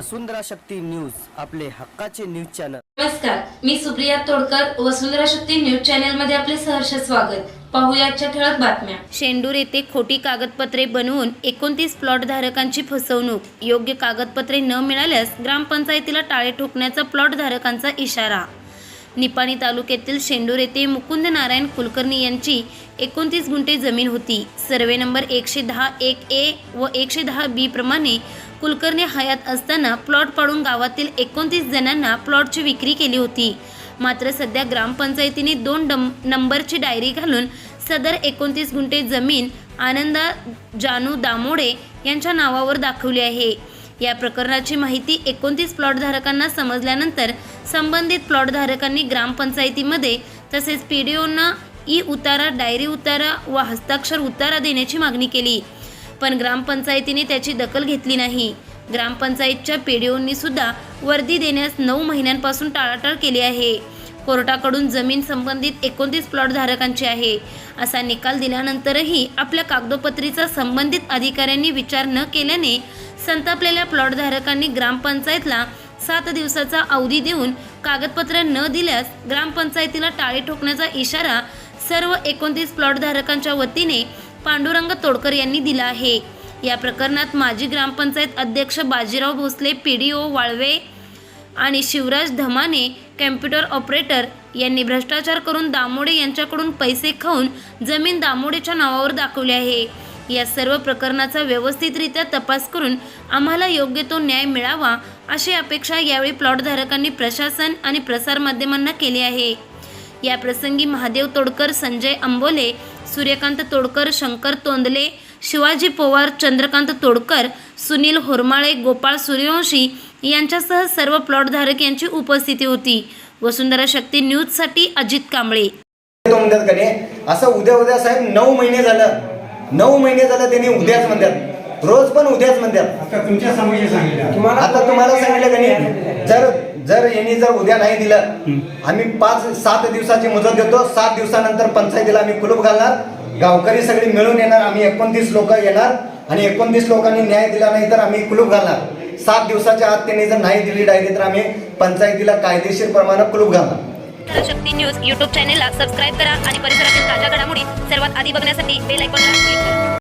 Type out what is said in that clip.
वसुंधरा Shakti news आपले हक्काचे news channel. नमस्कार मी सुप्रिया तोडकर वसुंधरा शक्ती न्यूज चॅनलमध्ये आपले सहर्ष स्वागत. पाहूया आजच्या ठळक बातम्या. शेंडूर येथे खोटी कागदपत्रे बनवून एकोणतीस प्लॉट धारकांची फसवणूक. योग्य कागदपत्रे न मिळाल्यास ग्रामपंचायतीला टाळे ठोकण्याचा प्लॉट धारकांचा इशारा. निपाणी तालुक्यातील शेंडूर येथे मुकुंद नारायण कुलकर्णी यांची एकोणतीस गुंठे जमीन होती. सर्वे नंबर एकशे दहा एक ए व एकशे दहा बी प्रमाणे कुलकर्णी हयात असताना प्लॉट पाडून गावातील एकोणतीस जणांना प्लॉटची विक्री केली होती. मात्र सध्या ग्रामपंचायतीने दोन डम नंबरची डायरी घालून सदर एकोणतीस गुंठे जमीन आनंदा जानू दामोडे यांच्या नावावर दाखवली आहे. या प्रकरणाची माहिती एकोणतीस प्लॉटधारकांना समजल्यानंतर संबंधित प्लॉटधारकांनी ग्रामपंचायतीमध्ये तसेच पी डी ओना ई उतारा डायरी उतारा व हस्ताक्षर उतारा देण्याची मागणी केली. पण ग्रामपंचायतीने त्याची दखल घेतली नाही. ग्रामपंचायतच्या पी डी सुद्धा वर्दी देण्यास नऊ महिन्यांपासून टाळाटाळ केली आहे. कोर्टाकडून जमीन संबंधित एकोणतीस प्लॉट धारकांची आहे. असा निकाल दिल्यानंतरही आपल्या कागदोपत्रीचा संबंधित अधिकाऱ्यांनी विचार न केल्याने संतापलेल्या प्लॉट धारकांनी ग्रामपंचायतला सात दिवसाचा अवधी देऊन कागदपत्र न दिल्यास ग्रामपंचायतीला टाळे ठोकण्याचा इशारा सर्व एकोणतीस प्लॉट धारकांच्या वतीने पांडुरंग तोडकर यांनी दिला आहे. या प्रकरणात माजी ग्रामपंचायत अध्यक्ष Bajirao Bhosale P D O Walve आणि शिवराज धमाने कॅम्प्युटर ऑपरेटर यांनी भ्रष्टाचार करून दामोडे यांच्याकडून पैसे खाऊन जमीन दामोडेच्या नावावर दाखवली आहे. या सर्व प्रकरणाचा व्यवस्थितरित्या तपास करून आम्हाला योग्य तो न्याय मिळावा अशी अपेक्षा यावेळी प्लॉटधारकांनी प्रशासन आणि प्रसारमाध्यमांना केली आहे. या प्रसंगी महादेव तोडकर संजय अंबोले सूर्यकांत तोडकर शंकर तोंदले शिवाजी पवार चंद्रकांत तोडकर सुनील होरमाळे गोपाळ सूर्यवंशी यांच्यासह सर्व प्लॉटधारक यांची उपस्थिती होती. वसुंधरा शक्ती न्यूजसाठी अजित कांबळे. असं उद्या उद्या साहेब नऊ महिने झालं. नऊ महिने झालं त्यांनी उद्याच म्हणतात. रोज पण उद्याच म्हणतात. आता तुमच्यासमोर सांगितलं. आता तुम्हाला सांगितलं का नाही? जर जर यांनी जर उद्या नाही दिलं आम्ही पाच सात दिवसाची मुदत देतो. सात दिवसानंतर पंचायतीला आम्ही कुलूप घालणार. गावकरी सगळी मिळून येणार. आम्ही एकोणतीस लोक येणार. आणि एकोणतीस लोकांनी न्याय दिला नाही तर आम्ही कुलूप घालणार. सात दिवसाच्या आत त्यांनी जर नाही दिली डायरी तर आम्ही पंचायतीला कायदेशीर प्रमाणे कुलूप घालणार. शक्ती न्यूज युट्यूब चॅनेलला सबस्क्राईब करा आणि परिसरातील ताज्या घडामोडी सर्वात आधी बघण्यासाठी बेल आयकॉनला क्लिक करा.